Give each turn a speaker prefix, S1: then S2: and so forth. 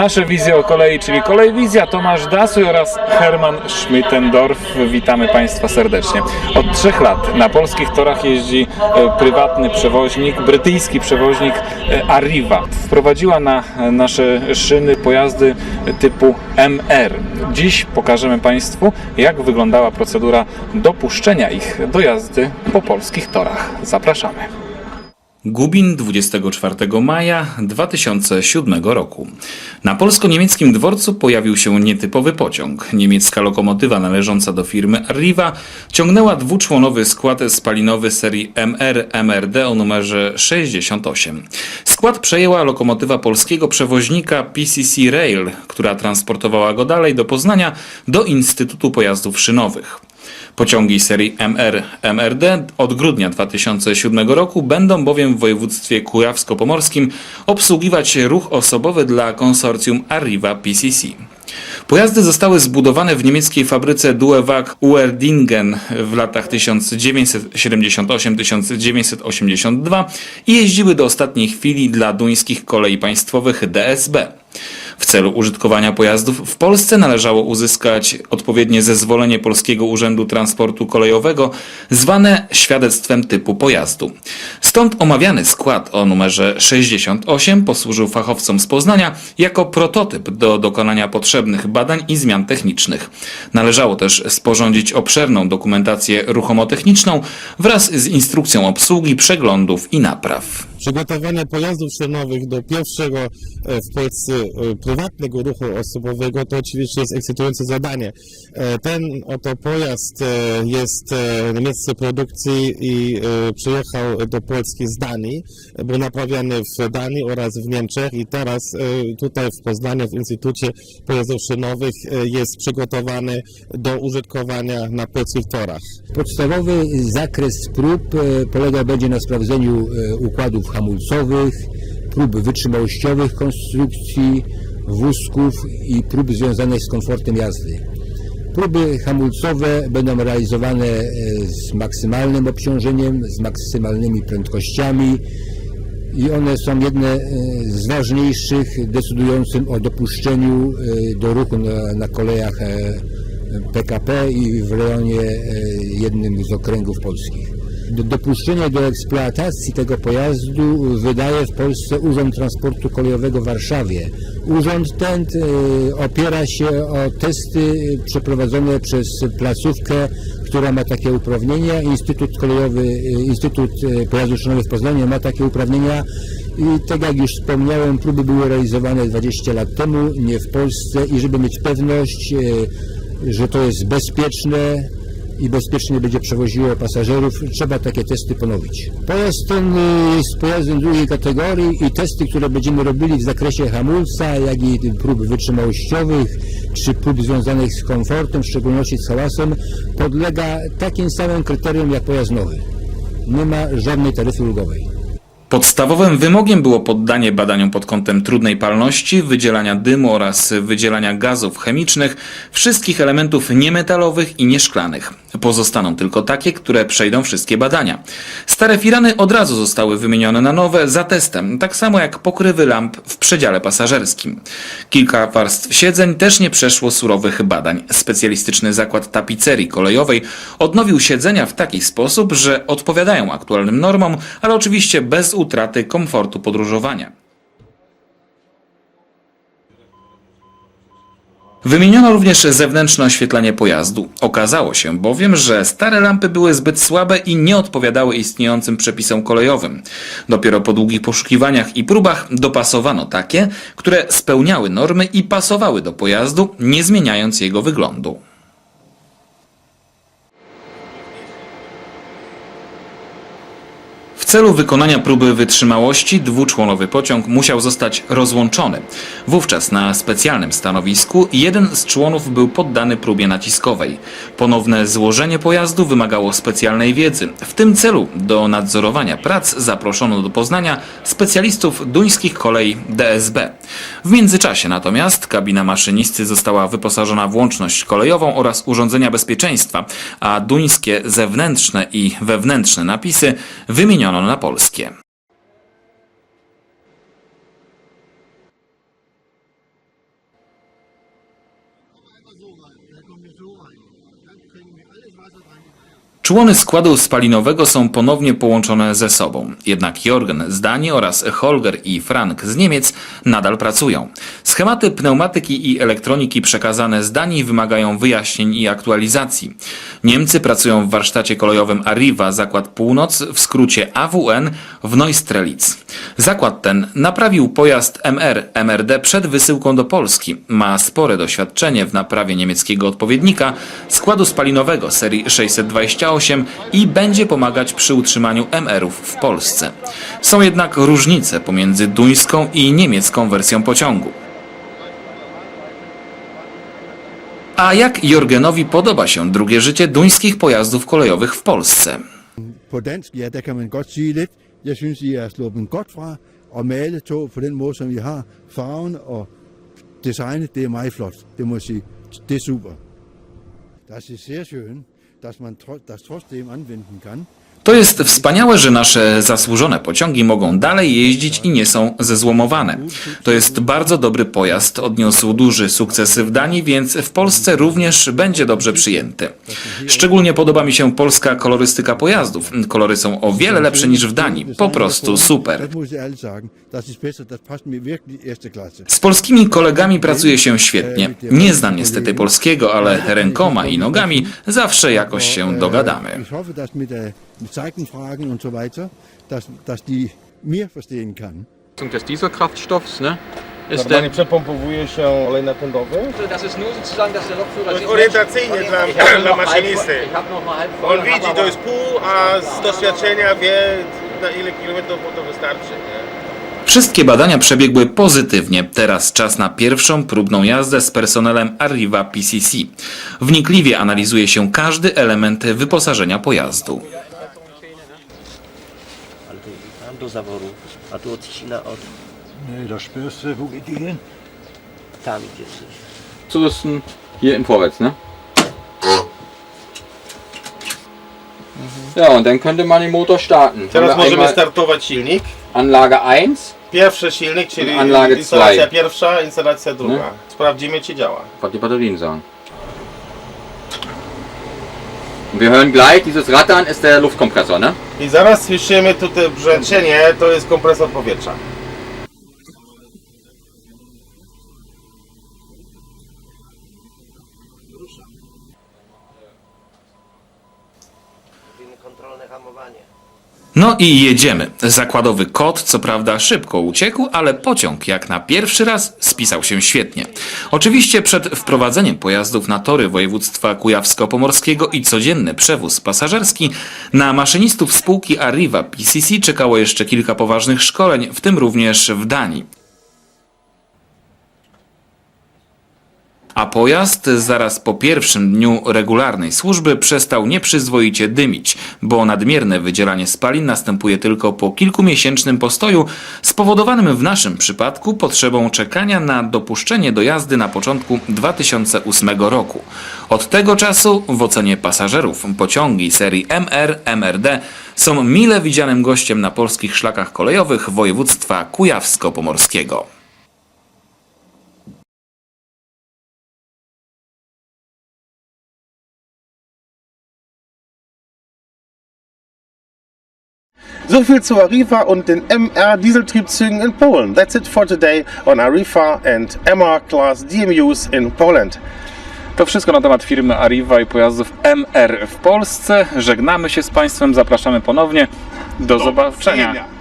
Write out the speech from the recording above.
S1: Nasze wizje o kolei, czyli Kolejwizja, Tomasz Dasuj oraz Herman Schmittendorf. Witamy Państwa serdecznie. Od trzech lat na polskich torach jeździ e, prywatny przewoźnik, brytyjski przewoźnik e, Arriva. Wprowadziła na e, nasze szyny pojazdy typu MR. Dziś pokażemy Państwu, jak wyglądała procedura dopuszczenia ich do jazdy po polskich torach. Zapraszamy.
S2: Gubin 24 maja 2007 roku. Na polsko-niemieckim dworcu pojawił się nietypowy pociąg. Niemiecka lokomotywa należąca do firmy Arriva ciągnęła dwuczłonowy skład spalinowy serii MR-MRD o numerze 68. Skład przejęła lokomotywa polskiego przewoźnika PCC Rail, która transportowała go dalej do Poznania do Instytutu Pojazdów Szynowych. Pociągi serii MR MRD od grudnia 2007 roku będą bowiem w województwie kujawsko-pomorskim obsługiwać ruch osobowy dla konsorcjum Arriva PCC. Pojazdy zostały zbudowane w niemieckiej fabryce Duewag Uerdingen w latach 1978-1982 i jeździły do ostatniej chwili dla duńskich kolei państwowych DSB. Celu użytkowania pojazdów w Polsce należało uzyskać odpowiednie zezwolenie Polskiego Urzędu Transportu Kolejowego zwane świadectwem typu pojazdu. Stąd omawiany skład o numerze 68 posłużył fachowcom z Poznania jako prototyp do dokonania potrzebnych badań i zmian technicznych. Należało też sporządzić obszerną dokumentację ruchomotechniczną wraz z instrukcją obsługi, przeglądów i napraw.
S3: Przygotowanie pojazdów szynowych do pierwszego e, w Polsce e, prywatnego ruchu osobowego to oczywiście jest ekscytujące zadanie. E, Ten oto pojazd e, jest e, niemieckiej produkcji i przyjechał do Polski z Danii. Był naprawiany w Danii oraz w Niemczech i teraz tutaj w Poznaniu w Instytucie Pojazdów Szynowych jest przygotowany do użytkowania na polskich torach.
S4: Podstawowy zakres prób polega będzie na sprawdzeniu układów hamulcowych, prób wytrzymałościowych konstrukcji wózków i prób związanych z komfortem jazdy. Próby hamulcowe będą realizowane e, z maksymalnym obciążeniem, z maksymalnymi prędkościami i one są jedne e, z ważniejszych decydującym o dopuszczeniu e, do ruchu na, na kolejach PKP i w rejonie jednym z okręgów polskich. Do, dopuszczenie do eksploatacji tego pojazdu wydaje w Polsce Urząd Transportu Kolejowego w Warszawie. Urząd ten e, opiera się o testy przeprowadzone przez placówkę, która ma takie uprawnienia. Instytut Kolejowy, e, Instytut e, Pojazdów Szynowych w Poznaniu ma takie uprawnienia. I tak jak już wspomniałem, próby były realizowane 20 lat temu, nie w Polsce i żeby mieć pewność, że to jest bezpieczne i bezpiecznie będzie przewoziło pasażerów, trzeba takie testy ponowić. Pojazd ten jest pojazdem drugiej kategorii i testy, które będziemy robili w zakresie hamulca, jak i prób wytrzymałościowych, czy prób związanych z komfortem, w szczególności z hałasem, podlega takim samym kryterium jak pojazd nowy. Nie ma żadnej taryfy ulgowej.
S2: Podstawowym wymogiem było poddanie badaniom pod kątem trudnej palności, wydzielania dymu oraz wydzielania gazów chemicznych wszystkich elementów niemetalowych i nieszklanych. Pozostaną tylko takie, które przejdą wszystkie badania. Stare firany od razu zostały wymienione na nowe za testem, tak samo jak pokrywy lamp w przedziale pasażerskim. Kilka warstw siedzeń też nie przeszło surowych badań. Specjalistyczny zakład tapicerii kolejowej odnowił siedzenia w taki sposób, że odpowiadają aktualnym normom, ale oczywiście bez utraty komfortu podróżowania. Wymieniono również zewnętrzne oświetlenie pojazdu. Okazało się bowiem, że stare lampy były zbyt słabe i nie odpowiadały istniejącym przepisom kolejowym. Dopiero po długich poszukiwaniach i próbach dopasowano takie, które spełniały normy i pasowały do pojazdu, nie zmieniając jego wyglądu. Celu wykonania próby wytrzymałości dwuczłonowy pociąg musiał zostać rozłączony. Wówczas na specjalnym stanowisku jeden z członów był poddany próbie naciskowej. Ponowne złożenie pojazdu wymagało specjalnej wiedzy. W tym celu do nadzorowania prac zaproszono do Poznania specjalistów duńskich kolei DSB. W międzyczasie natomiast kabina maszynisty została wyposażona w łączność kolejową oraz urządzenia bezpieczeństwa, a duńskie zewnętrzne i wewnętrzne napisy wymieniono na polskie. Człony składu spalinowego są ponownie połączone ze sobą. Jednak Jorgen z Danii oraz Holger i Frank z Niemiec nadal pracują. Schematy pneumatyki i elektroniki przekazane z Danii wymagają wyjaśnień i aktualizacji. Niemcy pracują w warsztacie kolejowym Arriva Zakład Północ, w skrócie AWN, w Neustrelitz. Zakład ten naprawił pojazd MR MRD przed wysyłką do Polski. Ma spore doświadczenie w naprawie niemieckiego odpowiednika składu spalinowego serii 628 i będzie pomagać przy utrzymaniu MR-ów w Polsce. Są jednak różnice pomiędzy duńską i niemiecką wersją pociągu. A jak Jorgenowi podoba się drugie życie duńskich pojazdów kolejowych w Polsce?
S5: På dansk, ja, der kan man godt sige lidt. Jeg synes, I er dem godt fra og male tog på den måde, som I har. Farven og designet, det er meget flot. Det må jeg sige. Det er super. Das ist sehr schön, dass man das trotzdem anwenden kann.
S2: To jest wspaniałe, że nasze zasłużone pociągi mogą dalej jeździć i nie są zezłomowane. To jest bardzo dobry pojazd, odniósł duży sukces w Danii, więc w Polsce również będzie dobrze przyjęty. Szczególnie podoba mi się polska kolorystyka pojazdów. Kolory są o wiele lepsze niż w Danii. Po prostu super. Z polskimi kolegami pracuje się świetnie. Nie znam niestety polskiego, ale rękoma i nogami zawsze jakoś się dogadamy.
S5: Mit, Seitenfragen und so weiter, dass, dass die mir verstehen kann.
S6: des Dieselkraftstoffs, ne? Ist
S7: Normalnie
S6: der,
S7: przepompowuje się olej napędowy.
S8: Das ist nur sozusagen, dass der Lokführer sich
S7: Orientacyjnie dla,
S8: Ich hab nur
S7: dla
S8: noch halb-
S7: maszynisty.
S8: Ich habe noch mal halb
S7: On widzi, to jest pół, a z doświadczenia wie na ile kilometrów mu to wystarczy. Nie?
S2: Wszystkie badania przebiegły pozytywnie. Teraz czas na pierwszą próbną jazdę z personelem Arriva PCC. Wnikliwie analizuje się każdy element wyposażenia pojazdu.
S9: Zaworu, a tu odcina od
S5: das spürst du, wo geht die hin?
S9: tam idzie coś.
S6: zurüsten, hier im Vorwärts, ne? Ja, und dann könnte man den Motor starten.
S7: Teraz możemy
S6: einmal
S7: startować silnik.
S6: Anlage 1,
S7: Pierwszy silnik, czyli
S6: Anlage
S7: instalacja
S6: zwei.
S7: pierwsza, instalacja druga. Sprawdzimy, czy działa.
S6: was die Batterien sagen. Wir hören gleich, dieses Rattern ist der Luftkompressor, ne?
S7: I zaraz słyszymy tutaj brzęczenie, to jest kompresor powietrza.
S9: Robimy kontrolne hamowanie.
S2: No i jedziemy. Zakładowy kot, co prawda, szybko uciekł, ale pociąg, jak na pierwszy raz, spisał się świetnie. Oczywiście przed wprowadzeniem pojazdów na tory województwa kujawsko-pomorskiego i codzienny przewóz pasażerski, na maszynistów spółki Arriva PCC czekało jeszcze kilka poważnych szkoleń, w tym również w Danii. A pojazd zaraz po pierwszym dniu regularnej służby przestał nieprzyzwoicie dymić, bo nadmierne wydzielanie spalin następuje tylko po kilkumiesięcznym postoju, spowodowanym w naszym przypadku potrzebą czekania na dopuszczenie do jazdy na początku 2008 roku. Od tego czasu w ocenie pasażerów pociągi serii MR, MRD są mile widzianym gościem na polskich szlakach kolejowych województwa kujawsko-pomorskiego.
S7: So viel zu Arriva und den MR Dieseltriebzügen in Polen. That's it for today on Arriva and MR class DMUs in Poland.
S1: To wszystko na temat firmy Arriva i pojazdów MR w Polsce. Żegnamy się z Państwem, zapraszamy ponownie. Do zobaczenia.
S7: widzenia.